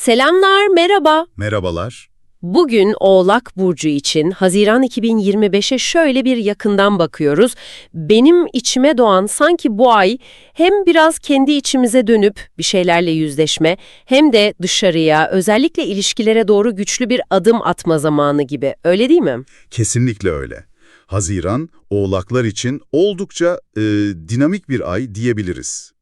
Selamlar, merhaba. Merhabalar. Bugün Oğlak Burcu için Haziran 2025'e şöyle bir yakından bakıyoruz. Benim içime doğan sanki bu ay hem biraz kendi içimize dönüp bir şeylerle yüzleşme hem de dışarıya özellikle ilişkilere doğru güçlü bir adım atma zamanı gibi. Öyle değil mi? Kesinlikle öyle. Haziran, oğlaklar için oldukça e, dinamik bir ay diyebiliriz.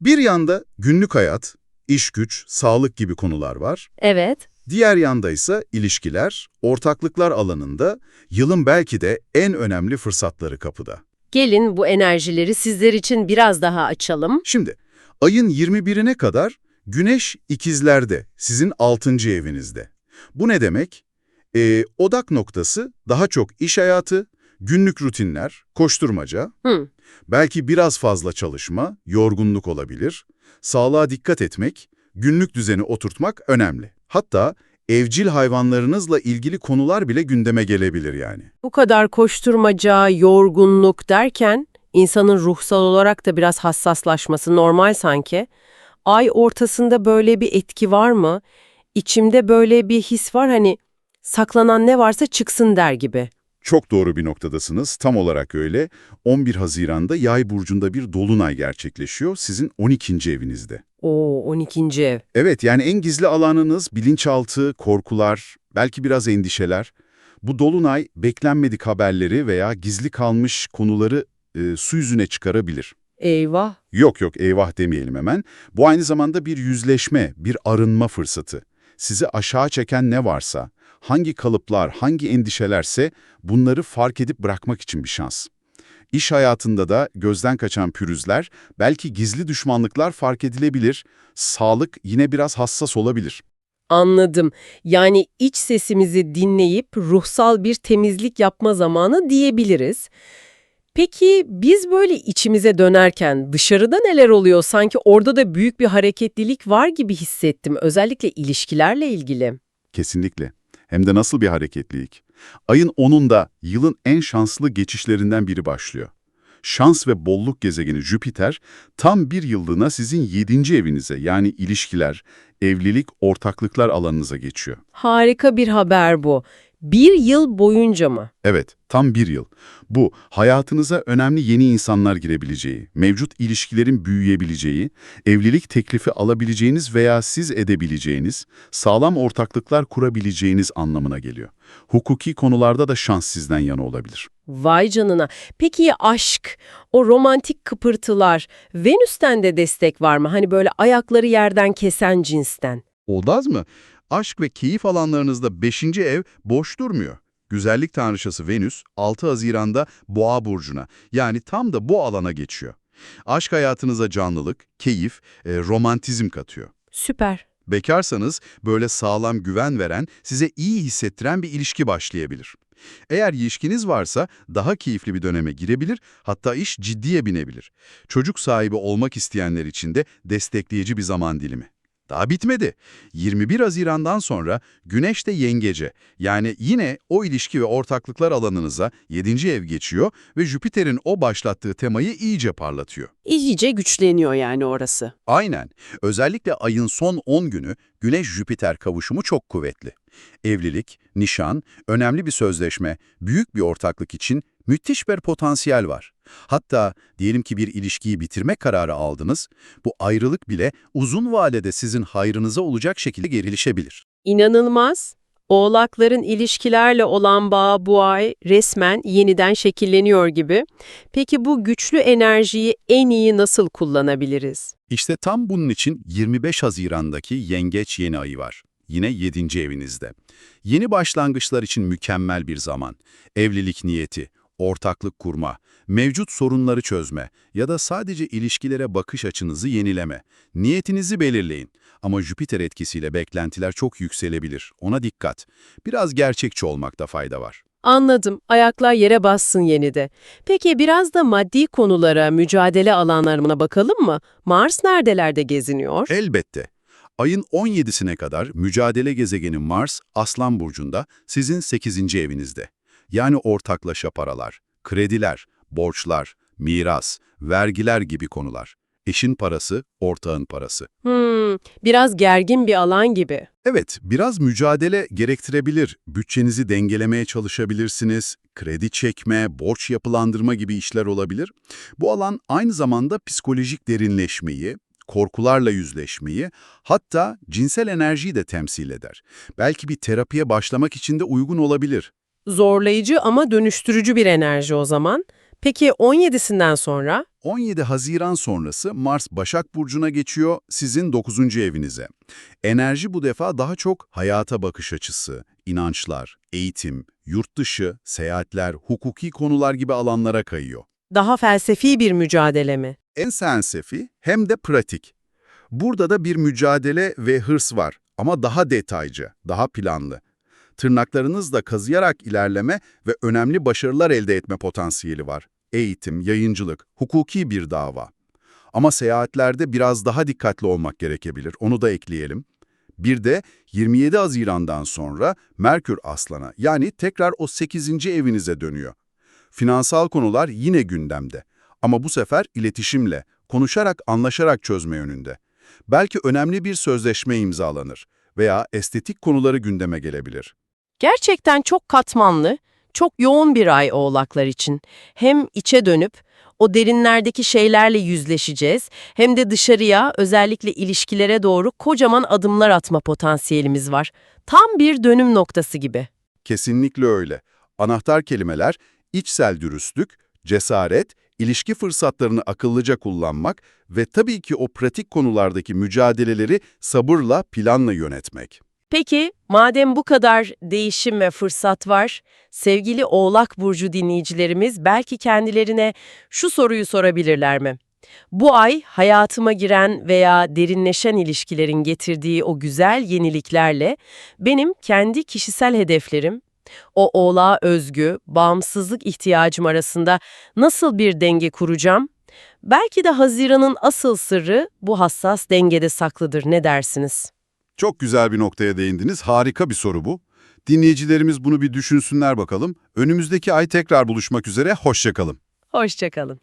Bir yanda günlük hayat, iş güç, sağlık gibi konular var. Evet. Diğer yanda ise ilişkiler, ortaklıklar alanında yılın belki de en önemli fırsatları kapıda. Gelin bu enerjileri sizler için biraz daha açalım. Şimdi, ayın 21'ine kadar Güneş ikizlerde, sizin 6. evinizde. Bu ne demek? Ee, odak noktası daha çok iş hayatı, günlük rutinler, koşturmaca, Hı. belki biraz fazla çalışma, yorgunluk olabilir. Sağlığa dikkat etmek, günlük düzeni oturtmak önemli. Hatta evcil hayvanlarınızla ilgili konular bile gündeme gelebilir yani. Bu kadar koşturmaca, yorgunluk derken insanın ruhsal olarak da biraz hassaslaşması normal sanki. Ay ortasında böyle bir etki var mı? İçimde böyle bir his var hani saklanan ne varsa çıksın der gibi. Çok doğru bir noktadasınız. Tam olarak öyle. 11 Haziran'da Yay burcunda bir dolunay gerçekleşiyor sizin 12. evinizde. Oo 12. ev. Evet, yani en gizli alanınız bilinçaltı, korkular, belki biraz endişeler. Bu dolunay beklenmedik haberleri veya gizli kalmış konuları e, su yüzüne çıkarabilir. Eyvah. Yok yok eyvah demeyelim hemen. Bu aynı zamanda bir yüzleşme, bir arınma fırsatı. Sizi aşağı çeken ne varsa, hangi kalıplar, hangi endişelerse bunları fark edip bırakmak için bir şans. İş hayatında da gözden kaçan pürüzler, belki gizli düşmanlıklar fark edilebilir, sağlık yine biraz hassas olabilir. Anladım. Yani iç sesimizi dinleyip ruhsal bir temizlik yapma zamanı diyebiliriz. Peki biz böyle içimize dönerken dışarıda neler oluyor? Sanki orada da büyük bir hareketlilik var gibi hissettim. Özellikle ilişkilerle ilgili. Kesinlikle. Hem de nasıl bir hareketlilik. Ayın 10'unda yılın en şanslı geçişlerinden biri başlıyor. Şans ve bolluk gezegeni Jüpiter tam bir yıllığına sizin 7. evinize yani ilişkiler, evlilik, ortaklıklar alanınıza geçiyor. Harika bir haber bu. Bir yıl boyunca mı? Evet, tam bir yıl. Bu, hayatınıza önemli yeni insanlar girebileceği, mevcut ilişkilerin büyüyebileceği, evlilik teklifi alabileceğiniz veya siz edebileceğiniz, sağlam ortaklıklar kurabileceğiniz anlamına geliyor. Hukuki konularda da şans sizden yana olabilir. Vay canına. Peki ya aşk, o romantik kıpırtılar, Venüs'ten de destek var mı? Hani böyle ayakları yerden kesen cinsten. Olmaz mı? Aşk ve keyif alanlarınızda 5. ev boş durmuyor. Güzellik tanrıçası Venüs 6 Haziran'da Boğa burcuna yani tam da bu alana geçiyor. Aşk hayatınıza canlılık, keyif, e, romantizm katıyor. Süper. Bekarsanız böyle sağlam güven veren, size iyi hissettiren bir ilişki başlayabilir. Eğer ilişkiniz varsa daha keyifli bir döneme girebilir, hatta iş ciddiye binebilir. Çocuk sahibi olmak isteyenler için de destekleyici bir zaman dilimi. Daha bitmedi. 21 Haziran'dan sonra Güneş de yengece, yani yine o ilişki ve ortaklıklar alanınıza 7. ev geçiyor ve Jüpiter'in o başlattığı temayı iyice parlatıyor. İyice güçleniyor yani orası. Aynen. Özellikle ayın son 10 günü Güneş-Jüpiter kavuşumu çok kuvvetli. Evlilik, nişan, önemli bir sözleşme, büyük bir ortaklık için müthiş bir potansiyel var. Hatta diyelim ki bir ilişkiyi bitirme kararı aldınız, bu ayrılık bile uzun vadede sizin hayrınıza olacak şekilde gerilişebilir. İnanılmaz. Oğlakların ilişkilerle olan bağı bu ay resmen yeniden şekilleniyor gibi. Peki bu güçlü enerjiyi en iyi nasıl kullanabiliriz? İşte tam bunun için 25 Haziran'daki Yengeç yeni ayı var. Yine 7. evinizde. Yeni başlangıçlar için mükemmel bir zaman. Evlilik niyeti, ortaklık kurma, mevcut sorunları çözme ya da sadece ilişkilere bakış açınızı yenileme. Niyetinizi belirleyin. Ama Jüpiter etkisiyle beklentiler çok yükselebilir. Ona dikkat. Biraz gerçekçi olmakta fayda var. Anladım. Ayaklar yere bassın yenide. Peki biraz da maddi konulara, mücadele alanlarına bakalım mı? Mars neredelerde geziniyor? Elbette. Ayın 17'sine kadar mücadele gezegeni Mars, Aslan Burcu'nda sizin 8. evinizde. Yani ortaklaşa paralar, krediler, borçlar, miras, vergiler gibi konular. Eşin parası, ortağın parası. Hmm, biraz gergin bir alan gibi. Evet, biraz mücadele gerektirebilir. Bütçenizi dengelemeye çalışabilirsiniz. Kredi çekme, borç yapılandırma gibi işler olabilir. Bu alan aynı zamanda psikolojik derinleşmeyi, korkularla yüzleşmeyi, hatta cinsel enerjiyi de temsil eder. Belki bir terapiye başlamak için de uygun olabilir. Zorlayıcı ama dönüştürücü bir enerji o zaman. Peki 17'sinden sonra? 17 Haziran sonrası Mars Başak Burcu'na geçiyor sizin 9. evinize. Enerji bu defa daha çok hayata bakış açısı, inançlar, eğitim, yurt dışı, seyahatler, hukuki konular gibi alanlara kayıyor. Daha felsefi bir mücadele mi? En sensefi hem de pratik. Burada da bir mücadele ve hırs var ama daha detaycı, daha planlı. Tırnaklarınızla kazıyarak ilerleme ve önemli başarılar elde etme potansiyeli var. Eğitim, yayıncılık, hukuki bir dava. Ama seyahatlerde biraz daha dikkatli olmak gerekebilir, onu da ekleyelim. Bir de 27 Haziran'dan sonra Merkür Aslan'a yani tekrar o 8. evinize dönüyor. Finansal konular yine gündemde ama bu sefer iletişimle, konuşarak, anlaşarak çözme yönünde. Belki önemli bir sözleşme imzalanır veya estetik konuları gündeme gelebilir. Gerçekten çok katmanlı, çok yoğun bir ay oğlaklar için. Hem içe dönüp o derinlerdeki şeylerle yüzleşeceğiz hem de dışarıya özellikle ilişkilere doğru kocaman adımlar atma potansiyelimiz var. Tam bir dönüm noktası gibi. Kesinlikle öyle. Anahtar kelimeler içsel dürüstlük, cesaret, ilişki fırsatlarını akıllıca kullanmak ve tabii ki o pratik konulardaki mücadeleleri sabırla, planla yönetmek. Peki, madem bu kadar değişim ve fırsat var, sevgili Oğlak Burcu dinleyicilerimiz belki kendilerine şu soruyu sorabilirler mi? Bu ay hayatıma giren veya derinleşen ilişkilerin getirdiği o güzel yeniliklerle benim kendi kişisel hedeflerim, o oğlağa özgü, bağımsızlık ihtiyacım arasında nasıl bir denge kuracağım? Belki de Haziran'ın asıl sırrı bu hassas dengede saklıdır ne dersiniz? Çok güzel bir noktaya değindiniz. Harika bir soru bu. Dinleyicilerimiz bunu bir düşünsünler bakalım. Önümüzdeki ay tekrar buluşmak üzere. Hoşçakalın. Hoşçakalın.